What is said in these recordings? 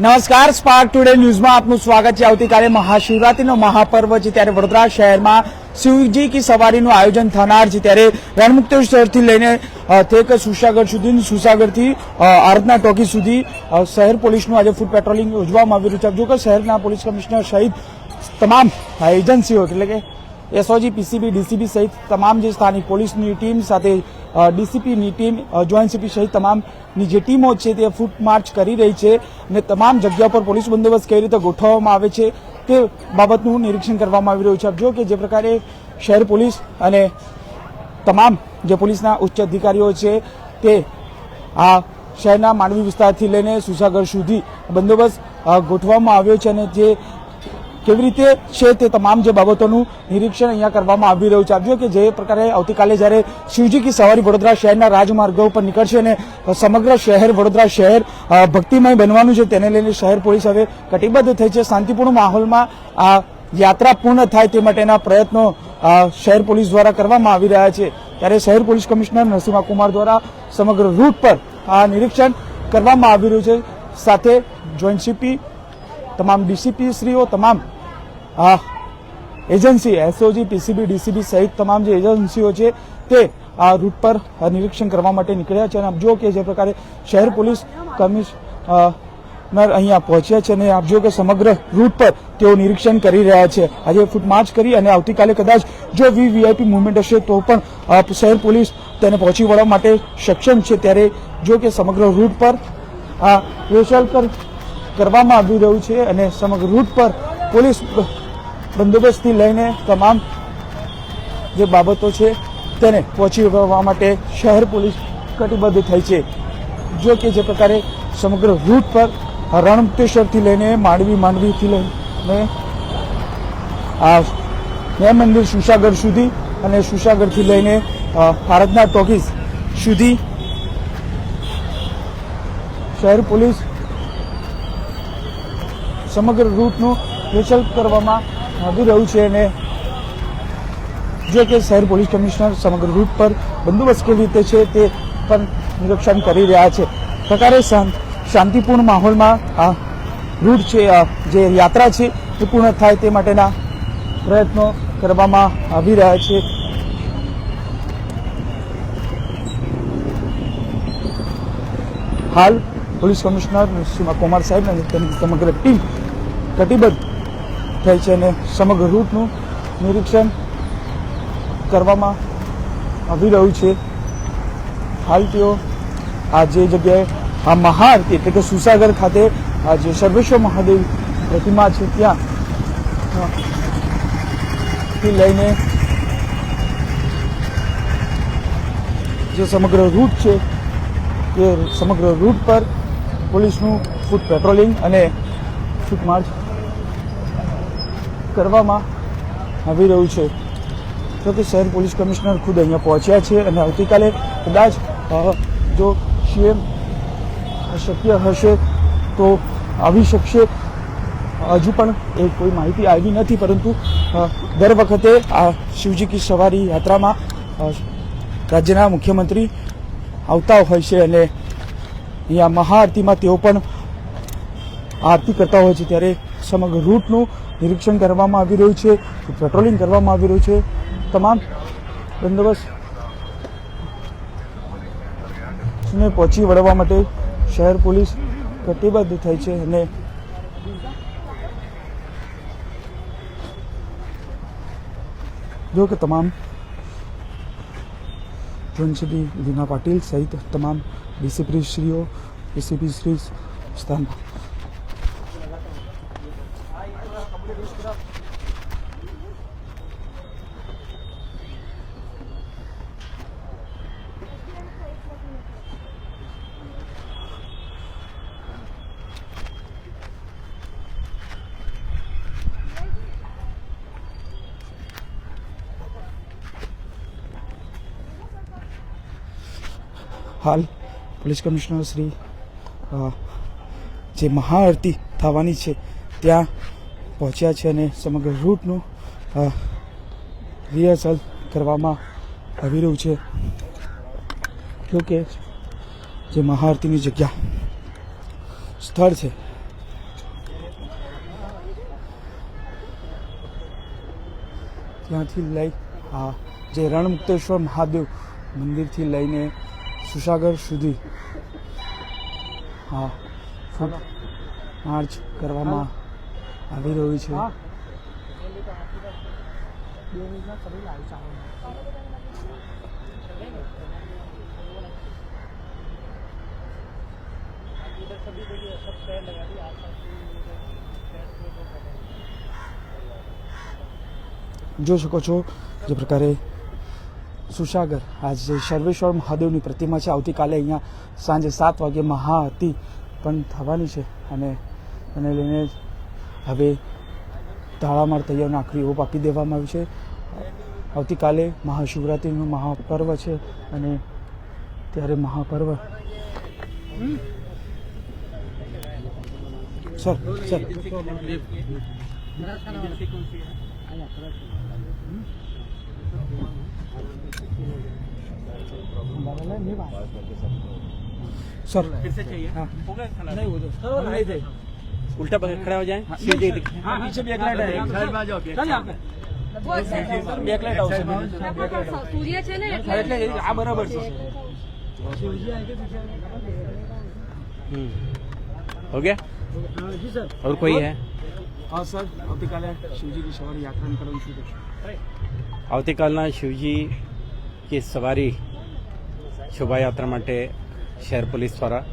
નમસ્કાર spark today ન્યૂઝમાં આપનું સ્વાગત છે. આવતીકાલે મહાશિવરાત્રીનો મહાપર્વ છે ત્યારે વડોદરા શહેરમાં શિવજી કી સવારીનું આયોજન થનાર છે. ત્યારે રણમુક્તેશ્વરથી લઈને થેક સુસાગર સુધી સુસાગરથી અ, આરાધના ટોકી સુધી શહેર પોલીસનું આજે ફૂડ પેટ્રોલિંગ યોજવામાં આવી રહ્યું છે. જો કે શહેરના પોલીસ કમિશનર સહિત તમામ એજન્સીઓ એટલે કે એસઓજી પીસીબી ડીસીબી સહિત તમામ જે સ્થાનિક પોલીસની ટીમ સાથે ડીસીપીની ટીમ જોઈન્ટ સીપી સહિત તમામની જે ટીમો છે તે ફૂટ માર્ચ કરી રહી છે અને તમામ જગ્યા પર પોલીસ બંદોબસ્ત કઈ રીતે ગોઠવવામાં આવે છે તે બાબતનું નિરીક્ષણ કરવામાં આવી રહ્યું છે. આપ જો કે જે પ્રકારે શહેર પોલીસ અને તમામ જે પોલીસના ઉચ્ચ અધિકારીઓ છે તે આ શહેરના માંડવી વિસ્તારથી લઈને સુસાગર સુધી બંદોબસ્ત ગોઠવવામાં આવ્યો છે અને જે કેવી રીતે છે તે તમામ જે બાબતોનું નિરીક્ષણ અહીંયા કરવામાં આવી રહ્યું છે. આપ કે જે પ્રકારે આવતીકાલે જ્યારે શિવજી કી સવારી વડોદરા શહેરના રાજમાર્ગો ઉપર નીકળશે અને સમગ્ર શહેર વડોદરા શહેર ભક્તિમય બનવાનું છે તેને લઈને શહેર પોલીસ હવે કટિબદ્ધ થઈ છે. શાંતિપૂર્ણ માહોલમાં આ યાત્રા પૂર્ણ થાય તે માટેના પ્રયત્નો શહેર પોલીસ દ્વારા કરવામાં આવી રહ્યા છે. ત્યારે શહેર પોલીસ કમિશનર નરસિંહા કુમાર દ્વારા સમગ્ર રૂટ પર આ નિરીક્ષણ કરવામાં આવી રહ્યું છે. સાથે જોઈન્ટ સીપી તમામ ડીસીપી શ્રીઓ, તમામ એજન્સી, એસઓજી, પીસીબી, ડીસીબી સહિત તમામ જે એજન્સીઓ છે, તે આ રૂટ પર નિરીક્ષણ કરવા માટે નીકળ્યા છે અને આપ જુઓ કે જે પ્રકારે શહેર પોલીસ કમિશનર અહીંયા પહોંચ્યા છે અને આપ જુઓ કે સમગ્ર રૂટ પર તેઓ નિરીક્ષણ કરી રહ્યા છે. આજે ફૂટ માર્ચ કરી અને આવતીકાલે કદાચ જો વી વીઆઈપી મુવમેન્ટ હશે તો પણ શહેર પોલીસ તેને પહોંચી વળવા માટે સક્ષમ છે. ત્યારે જો કે સમગ્ર રૂટ પર આ વેશલ કર કરવામાં આવી રહ્યું છે અને સમગ્ર રૂટ પર પોલીસ બંદોબસ્તથી લઈને તમામ જે બાબતો છે તેને પહોંચી વળવા માટે શહેર પોલીસ કટિબદ્ધ થઈ છે. જો કે જે પ્રકારે સમગ્ર રૂટ પર રણમુક્તેશ્વરથી લઈને માંડવી માંડવીથી લઈને આ મેં મંદિર સુસાગર સુધી અને સુસાગરથી લઈને ભારતના ટોકીઝ સુધી શહેર પોલીસ સમગ્ર રૂટનું વિકલ્પ કરવામાં આવી રહ્યું છે અને જો કે શહેર પોલીસ કમિશનર સમગ્ર રૂટ પર બંદોબસ્ત કેવી રીતે છે તે પણ નિરીક્ષણ કરી રહ્યા છે. પ્રકારે શાંતિપૂર્ણ માહોલમાં આ રૂટ છે જે યાત્રા છે એ પૂર્ણ થાય તે માટેના પ્રયત્નો કરવામાં આવી રહ્યા છે. હાલ પોલીસ કમિશનર નરસિંહા કુમાર સાહેબ અને તેની સમગ્ર ટીમ કટિબદ્ધ થઈ છે અને સમગ્ર રૂટનું નિરીક્ષણ કરવામાં આવી રહ્યું છે. હાલ તેઓ આ જે જગ્યાએ, આ મહાઆરતી એટલે કે સુસાગર ખાતે આ જે સર્વેશ્વર મહાદેવ પ્રતિમા છે ત્યાં લઈને જે સમગ્ર રૂટ છે તે સમગ્ર રૂટ પર પોલીસનું ફૂટ પેટ્રોલિંગ અને ફૂટ માર્ચ કરવામાં આવી રહ્યું છે. જો કે શહેર પોલીસ કમિશનર ખુદ અહીંયા પહોંચ્યા છે અને આવતીકાલે કદાચ જો સીએમ શક્ય હશે તો આવી શકશે. હજુ પણ એ કોઈ માહિતી આવી નથી, પરંતુ દર વખતે આ શિવજી કી સવારી યાત્રામાં રાજ્યના મુખ્યમંત્રી આવતા હોય છે અને અહીંયા મહાઆરતીમાં તેઓ પણ આરતી કરતા હોય છે ત્યારે સમગ્ર રૂટનું નિરીક્ષણ કરવામાં આવી રહ્યું છે પેટ્રોલિંગ કરવામાં આવી રહ્યું છે. તમામ બંદોબસ્ત ને પહોંચી વળવા માટે શહેર પોલીસ કટિબદ્ધ થઈ છે અને જો કે તમામ જોનસીબી દીના પાટીલ સહિત તમામ ડીસીપી શ્રીઓ, ડીસીપી શ્રી સ્થાનમાં હાલ પોલીસ કમિશનર શ્રી જે મહાઆરતી થવાની છે, ત્યાં પહોંચ્યા છે અને સમગ્ર રૂટનું રિહર્સલ કરવામાં આવી રહ્યું છે. જોકે જે મહાઆરતીની જગ્યા, સ્થળ છે, ત્યાંથી લઈ જે રણમુક્તેશ્વર મહાદેવ મંદિરથી લઈને સુસાગર સુધી. હા ફૂટ માર્ચ કરવામાં આવી રહ્યું છે. જોઈ શકો છો જે પ્રકારે સુસાગર આજે સર્વેશ્વર મહાદેવની પ્રતિમા છે. આવતીકાલે અહીંયા સાંજે સાત વાગે મહાઆરતી પણ થવાની છે. અને એને લઈને હવે તાળામાર તૈયારનો આખરી ઓપ આપી દેવામાં આવ્યું છે. આવતીકાલે મહાશિવરાત્રિનું મહાપર્વ છે અને ત્યારે મહાપર્વ. Sir sir. सर फिर से चाहिए हाँ। हो गया खाना नहीं वो तो सर नहीं थे उल्टा पकड़ खड़ा हो जाए हाँ पीछे बैकलाइट है चल यहाँ पे બેકલાઇટ આવશે સૂર્ય છે ને હા, એટલે એ આ બરાબર છે हम्म। हो गया જી સર और कोई है હા સર આવતીકાલે શિવજીની સવારી યાત્રા નીકળવાનું શું થશે આવતીકાલના શિવજી की સવારી શોભાયાત્રા માટે શહેર પોલીસ દ્વારા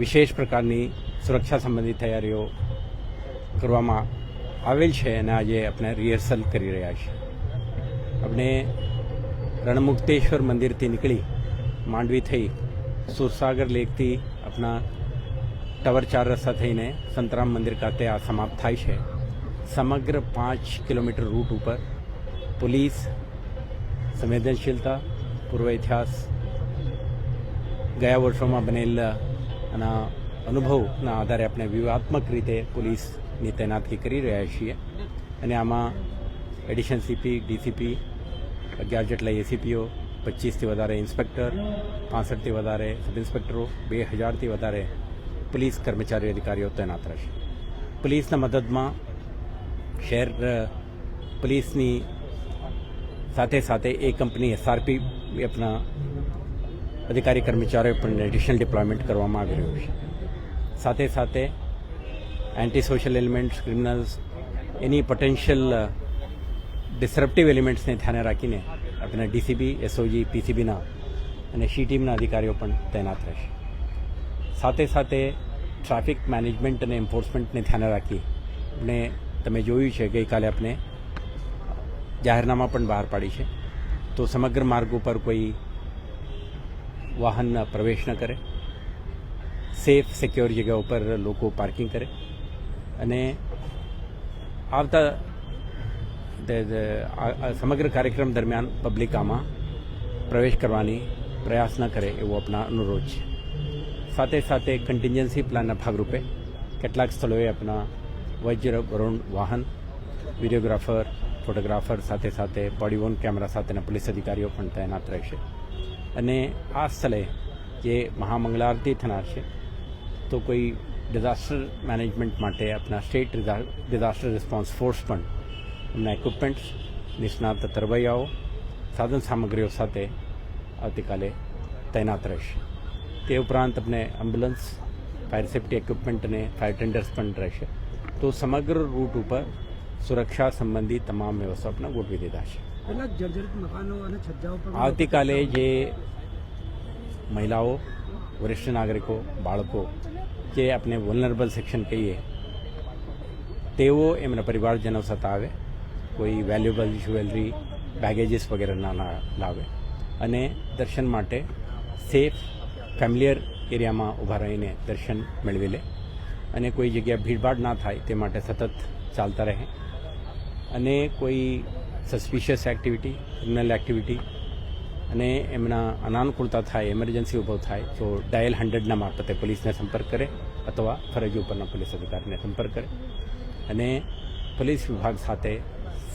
વિશેષ પ્રકારની સુરક્ષા સંબંધિત તૈયારીઓ કરવામાં આવેલ છે અને આજે આપણે રિહર્સલ કરી રહ્યા છીએ. આપણે રણમુક્તેશ્વર મંદિરથી નીકળી માંડવી થઈ સુરસાગર લેકથી આપણા ટાવર ચાર રસ્તા થઈને સંતરામ મંદિર ખાતે આ સમાપ્ત થાય છે. સમગ્ર પાંચ કિલોમીટર રૂટ ઉપર પોલીસ સંવેદનશીલતા, પૂર્વ ઇતિહાસ ગયા વર્ષોમાં બનેલ આના અનુભવના આધારે આપણે વ્યૂહાત્મક રીતે પોલીસની તૈનાતકી કરી રહ્યા છીએ. અને આમાં એડિશન સીપી, ડીસીપી, અગિયાર જેટલા એસીપીઓ પચીસથી વધારે ઇન્સ્પેક્ટર, પાસઠથી વધારે સબ ઇન્સ્પેક્ટરો બે હજારથી વધારે પોલીસ કર્મચારી અધિકારીઓ તૈનાત રહેશે. પોલીસના મદદમાં શહેર પોલીસની સાથે સાથે એ કંપની એસઆરપી આપણા અધિકારી કર્મચારીઓ પણ એડિશનલ ડિપ્લોયમેન્ટ કરવામાં આવી રહ્યું છે. સાથે સાથે એન્ટી સોશિયલ એલિમેન્ટ્સ ક્રિમિનલ્સ એની પોટેન્શિયલ ડિસરપ્ટિવ એલિમેન્ટ્સને ધ્યાને રાખીને આપણે ડીસીબી, એસઓજી, પીસીબીના અને સી ટીમના અધિકારીઓ પણ તૈનાત રહેશે. સાથે સાથે ટ્રાફિક મેનેજમેન્ટ અને એન્ફોર્સમેન્ટને ધ્યાને રાખી આપણે, તમે જોયું છે ગઈકાલે આપણે જાહેરનામા પણ બહાર પાડી છે. તો સમગ્ર માર્ગ ઉપર કોઈ વાહન પ્રવેશ ન કરે. સેફ સિક્યોર જગ્યા ઉપર લોકો પાર્કિંગ કરે. અને આવતા સમગ્ર કાર્યક્રમ દરમિયાન પબ્લિક આમાં પ્રવેશ કરવાની પ્રયાસ ન કરે એવો આપણા અનુરોધ છે. સાથે સાથે કન્ટિન્જન્સી પ્લાનના ભાગરૂપે કેટલાક સ્થળોએ આપણા વજ્ર, વરુણ વાહન વિડીયોગ્રાફર ફોટોગ્રાફર સાથે સાથે બોડી વોર્ન કેમેરા સાથેના પોલીસ અધિકારીઓ પણ તૈનાત રહેશે. અને આ સ્થળે જે મહામંગળારતી થનાર છે, તો કોઈ ડિઝાસ્ટર મેનેજમેન્ટ માટે આપણા સ્ટેટ ડિઝાસ્ટર રિસ્પોન્સ ફોર્સ પણ એમના ઇક્વિપમેન્ટ્સ નિષ્ણાત તરવૈયાઓ, સાધન સામગ્રીઓ સાથે આવતીકાલે તૈનાત રહેશે. તે ઉપરાંત આપણે એમ્બ્યુલન્સ ફાયર સેફ્ટી ઇક્વિપમેન્ટ અને ફાયર ટેન્ડર્સ પણ રહેશે. તો સમગ્ર રૂટ ઉપર સુરક્ષા સંબંધી તમામ વ્યવસ્થા આપણે ગોઠવી દીધા છે. આવતીકાલે જે મહિલાઓ વરિષ્ઠ નાગરિકો બાળકો જે આપણે વલનરેબલ સેક્શન કહીએ તેઓ એમના પરિવારજનો સાથે આવે કોઈ વેલ્યુબલ જ્વેલરી બેગેજીસ વગેરે ના ના લાવે અને દર્શન માટે સેફ ફેમિલિયર એરિયામાં ઊભા રહીને દર્શન મેળવી લે અને કોઈ જગ્યા ભીડભાડ ના થાય તે માટે સતત ચાલતા રહે અને કોઈ સસ્પિશિયસ એક્ટિવિટી ક્રિમિનલ એક્ટિવિટી અને એમના અનાનુકૂળતા થાય એમરજન્સી ઊભો થાય, તો ડાયલ હંડ્રેડના મારફતે પોલીસને સંપર્ક કરે અથવા ફરજ ઉપરના પોલીસ અધિકારીને સંપર્ક કરે. અને પોલીસ વિભાગ સાથે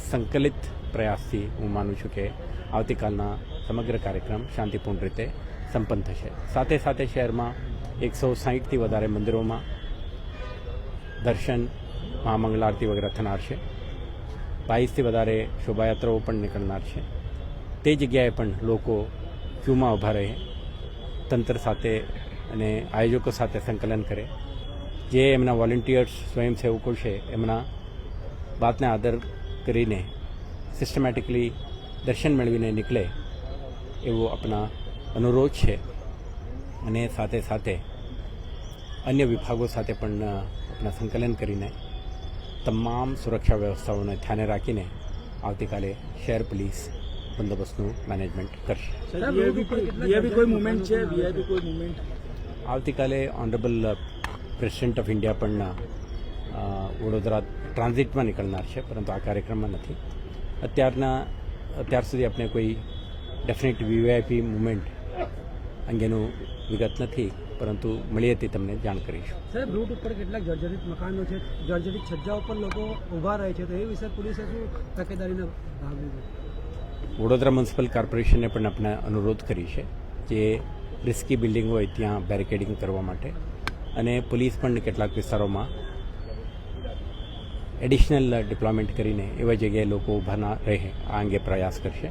સંકલિત પ્રયાસથી હું માનું છું કે આવતીકાલના સમગ્ર કાર્યક્રમ શાંતિપૂર્ણ રીતે સંપન્ન થશે. સાથે સાથે શહેરમાં એકસો સાહીઠથી વધારે મંદિરોમાં દર્શન મહામંગલ આરતી વગેરે થનાર છે. બાવીસથી વધારે શોભાયાત્રાઓ પણ નીકળનાર છે. તે જગ્યાએ પણ લોકો ક્યુમાં ઊભા રહે, તંત્ર સાથે અને આયોજકો સાથે સંકલન કરે. જે એમના વોલેન્ટિયર્સ સ્વયંસેવકો છે, એમના વાતને આદર કરીને સિસ્ટમેટિકલી દર્શન મેળવીને નીકળે એવો આપણા અનુરોધ છે. અને સાથે સાથે અન્ય વિભાગો સાથે પણ આપણા સંકલન કરીને તમામ સુરક્ષા વ્યવસ્થાઓને ધ્યાને રાખીને આવતીકાલે શહેર પોલીસ બંદોબસ્તનું મેનેજમેન્ટ કરશે. વીઆઈપી કોઈ મુવમેન્ટ છે? વીઆઈપી કોઈ મુવમેન્ટ આવતીકાલે ઓનરેબલ પ્રેસિડેન્ટ ઓફ ઇન્ડિયા પણ વડોદરા ટ્રાન્ઝિટમાં નીકળનાર છે પરંતુ આ કાર્યક્રમમાં નથી. અત્યારના અત્યાર સુધી આપણે કોઈ ડેફિનેટ વીવીઆઈપી મુવમેન્ટ અંગેનું વિગત નથી પરંતુ મળીએ તે તમને જાણ કરીશું. સાહેબ રૂટ ઉપર કેટલાક જર્જરિત મકાનો છે જર્જરિત છજ્જા ઉપર લોકો ઊભા રહે છે તો એ વિશે પોલીસે શું તકેદારીના ભાગ લીધો? વડોદરા મ્યુનિસિપલ કોર્પોરેશને પણ આપણે અનુરોધ કરી છે જે રિસ્કી બિલ્ડિંગ હોય ત્યાં બેરિકેડિંગ કરવા માટે. અને પોલીસ પણ કેટલાક વિસ્તારોમાં એડિશનલ ડિપ્લોયમેન્ટ કરીને એવા જગ્યાએ લોકો ઊભા ના રહે આ અંગે પ્રયાસ કરશે.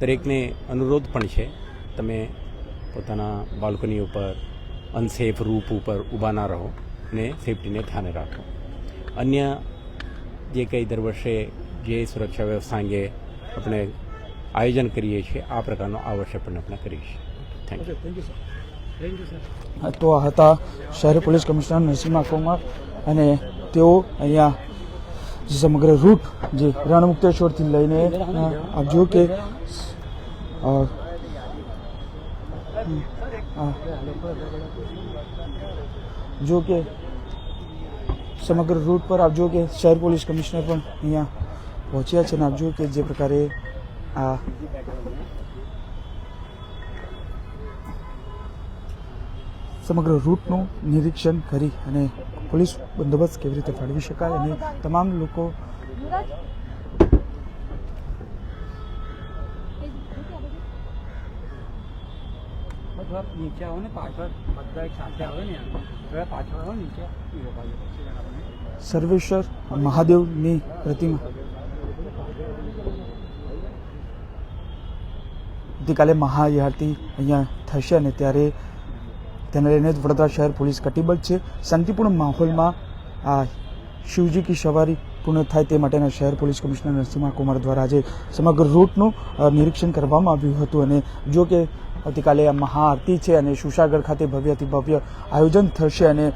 દરેકને અનુરોધ પણ છે તમે પોતાના બાલ્કની ઉપર અનસેફ રૂપ ઉપર ઊભા ના રહો અને સેફટીને ધ્યાને રાખો. અન્ય જે કંઈ દર વર્ષે જે સુરક્ષા વ્યવસ્થા અંગે આપણે આયોજન કરીએ છીએ આ પ્રકારનો આ વર્ષે પણ આપણે કરીએ છીએ thank you thank you sir તો આ હતા શહેર પોલીસ કમિશનર નરસિંહ કુમાર અને તેઓ અહીંયા જે સમગ્ર રૂટ જે રણમુક્તેશ્વરથી લઈને અ, આપ જો કે જો કે સમગ્ર રૂટ પર આપ જો કે શહેર પોલીસ કમિશનર પણ અહીંયા પહોંચ્યા છે અને આપ જો કે જે પ્રકારે આ સમગ્ર રૂટનું નિરીક્ષણ કરી અને પોલીસ બંદોબસ્ત કેવી રીતે ફાળવી શકાય અને તમામ લોકો થોડા નીચે આવો ને, પાછળ બધા સાથે આવે ને થોડા પાછળ આવો નીચે. સર્વેશ્વર મહાદેવની પ્રતિમા. આવતીકાલે મહાઆરતી અહીંયા થશે અને ત્યારે તેને લઈને વડોદરા શહેર પોલીસ કટિબદ્ધ છે. શાંતિપૂર્ણ માહોલમાં આ શિવજી કી સવારી પૂર્ણ થાય તે માટેના શહેર પોલીસ કમિશનર નરસિંહા કુમાર દ્વારા આજે સમગ્ર રૂટનું નિરીક્ષણ કરવામાં આવ્યું હતું. અને જો કે આવતીકાલે આ મહાઆરતી છે અને સુશાગર ખાતે ભવ્યથી ભવ્ય આયોજન થશે અને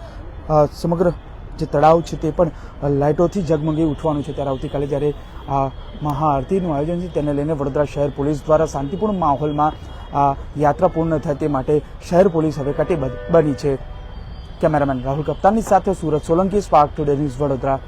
સમગ્ર જે તળાવ છે તે પણ લાઇટોથી ઝગમગી ઉઠવાનું છે ત્યારે આવતીકાલે જ્યારે આ મહાઆરતીનું આયોજન છે તેને લઈને વડોદરા શહેર પોલીસ દ્વારા શાંતિપૂર્ણ માહોલમાં આ યાત્રા પૂર્ણ થાય તે માટે શહેર પોલીસ હવે કટિબદ્ધ બની છે. કેમેરામેન રાહુલ કપ્તાનની સાથે Surat Solanki, Spark Today News Vadodara.